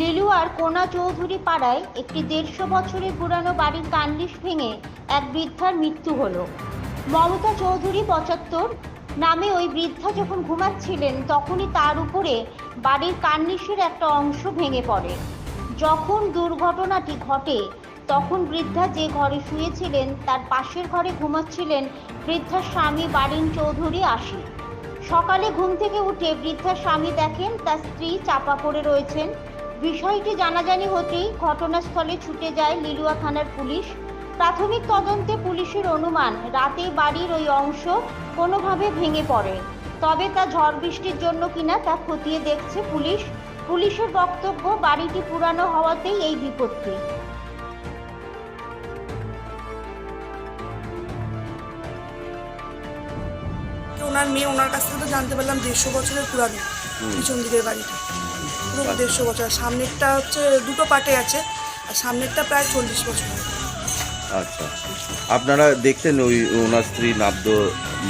জেলার কোনা চৌধুরী পাড়ায় একটি দেড়শো বছরের পুরানো বাড়ির কান্ডিস ভেঙে এক বৃদ্ধার মৃত্যু হলো। মমতা চৌধুরী পঁচাত্তর নামে ওই বৃদ্ধা যখন ঘুমাচ্ছিলেন, তখনই তার উপরে বাড়ির কান্নিসের একটা অংশ ভেঙে পড়ে। যখন দুর্ঘটনাটি ঘটে, তখন বৃদ্ধা যে ঘরে শুয়েছিলেন, তার পাশের ঘরে ঘুমাচ্ছিলেন বৃদ্ধার স্বামী বারিন চৌধুরী আশি সকালে ঘুম থেকে উঠে বৃদ্ধার স্বামী দেখেন তার স্ত্রী চাপা পড়ে রয়েছেন। বিষয়টি জানাজানি হতেই ঘটনাস্থলে ছুটে যায় লিলুয়া থানার পুলিশ। প্রাথমিক তদন্তে পুলিশের অনুমান, রাতে বাড়ির ওই অংশ কোনোভাবে ভেঙে পড়ে। তবে তা ঝড় বৃষ্টির জন্য কিনা তা খতিয়ে দেখছে পুলিশ। পুলিশের বক্তব্য, বাড়িটি পুরানো হওয়াতেই এই বিপত্তি। ওনার মেয়ে ওনার কাছ থেকে তো জানতে পারলাম দেড়শো বছরের পুরানো পিছন দিকের বাড়িটা। পুরো দেড়শো বছর। আর সামনেরটা হচ্ছে দুটো পার্টে আছে আর সামনেরটা প্রায় চল্লিশ বছর আচ্ছা। আপনারা দেখতেন ওই ওনার স্ত্রী নাব্দ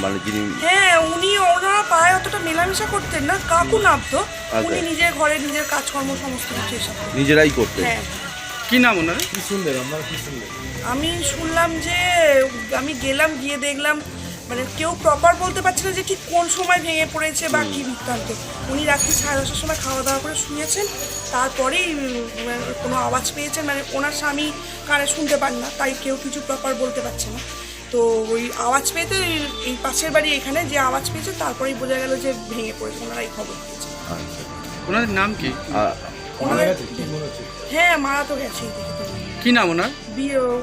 মানে যিনি হ্যাঁ উনি ওনারা পায়ে অতটা মেলামেশা করতেন না কাকু নামতো আচ্ছা। উনি নিজের ঘরে নিজের কাজকর্ম সমস্ত কিছু এসব নিজেরাই করতেন। হ্যাঁ। কি নাম ওনার? আমি শুনলাম যে আমি গেলাম গিয়ে দেখলাম মানে কেউ প্রপার বলতে পারছে না যে ঠিক কোন সময় ভেঙে পড়েছে বা কি বৃত্তান্ত। উনি রাত্রি সাড়ে দশটার সময় খাওয়া দাওয়া করে শুয়েছেন। তারপরেই কোনো আওয়াজ পেয়েছেন। মানে ওনার স্বামী কানে শুনতে পান না তাই কেউ কিছু প্রপার বলতে পারছে না। তো ওই আওয়াজ পেয়েতে এই- এই পাশের বাড়ি এখানে যে আওয়াজ পেয়েছে তারপরেই বোঝা গেল যে ভেঙে পড়েছে ওনারা এই খবর পেয়েছে আচ্ছা। ওনার নাম কি? হ্যাঁ মারা তো গেছে কি নাম ওনার?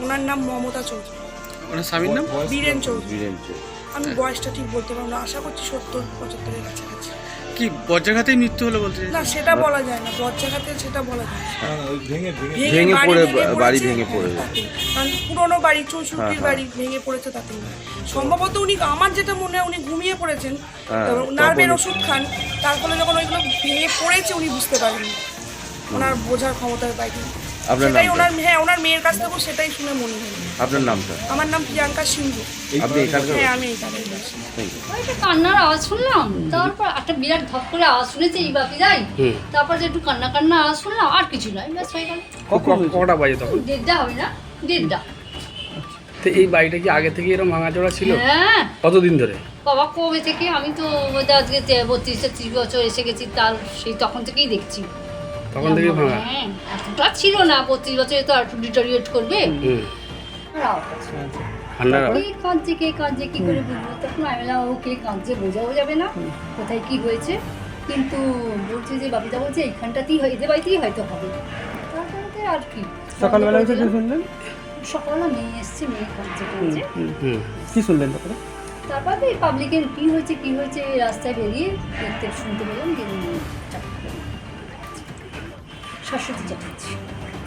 ওনার নাম মমতা চৌধুরী। ওনার স্বামীর নাম? বীরেন চৌধুরী। বীরেন চৌধুরী। আমি বয়সটা ঠিক বলতে পারব না আশা করছি সত্তর পঁচাত্তরের কাছাকাছি। কি বজ্রাঘাতেই মৃত্যু হলো বলতে না সেটা বলা যায় না বজ্রাঘাতে সেটা বলা যায়। না। ভেঙে ভেঙে পড়ে বাড়ি বাড়ি পড়েছে, ভেঙে পড়ে। তাতেই। কারণ পুরোনো বাড়ি চৌষট্টির হ্যাঁ, হ্যাঁ। বাড়ি ভেঙে পড়েছে তাতেই। না সম্ভবত উনি আমার যেটা মনে হয় উনি ঘুমিয়ে পড়েছেন। হ্যাঁ, নার্ভের তখন- ওষুধ খান তার ফলে যখন ওইগুলো ভেঙে পড়েছে উনি বুঝতে পারেননি। ওনার বোঝার ক্ষমতার বাইরে। আপনার সেটাই নামটা? ওনার হ্যাঁ ওনার মেয়ের কাছ থেকেও সেটাই শুনে মনে হলো আপনার নামটা? আমার নাম প্রিয়াঙ্কা সিন্ধু। আপনি এখানকার হ্যাঁ আমি এখানে বসি Thank you. ওই একটা কান্নার আওয়াজ শুনলাম? তারপর একটা বিরাট ধপ করে আওয়াজ শুনেছি এই বাকি যাই। তারপর যে একটু কান্না কান্না আওয়াজ শুনলাম আর কিছু নয় ব্যাস হয়ে গেল। ক- কটা বাজে তখন? দেড়টা হবে না দেড়টা। তো এই বাড়িটা কি আগে থেকে এরকম ভাঙাচোরা ছিল? হ্যাঁ। কতদিন ধরে? বাবা কবে থেকে? আমি তো বোধহয় আজকে তে- বত্রিশ তেত্রিশ বছর এসে গেছি তার সেই তখন থেকেই দেখছি। তখন থেকে ভাঙা। হ্যাঁ এতটা ছিল না বত্রিশ বছরে তো আর ডিটোরিয়েট করবে। কাঁদছে কে কাঁদছে কি করে বুঝব? তখন আমি বললাম ও কে কাঁদছে বোঝাও যাবে না কোথায় কি হয়েছে। কিন্তু বলছে যে বলছে এইখানটাতেই হয় এদের বাড়িতেই হয়তো হবে। তারপরে আর কি? সকালবেলা উঠে কি শুনলেন? সকালবেলা মেয়ে এসছে মেয়ে কাঁদছে কাঁদছে। কি শুনলেন তারপরে তারপর এই পাবলিকের কী হয়েছে কী হয়েছে এই রাস্তায় বেরিয়ে দেখতে শুনতে পেলাম যে 上世纪讲堂去。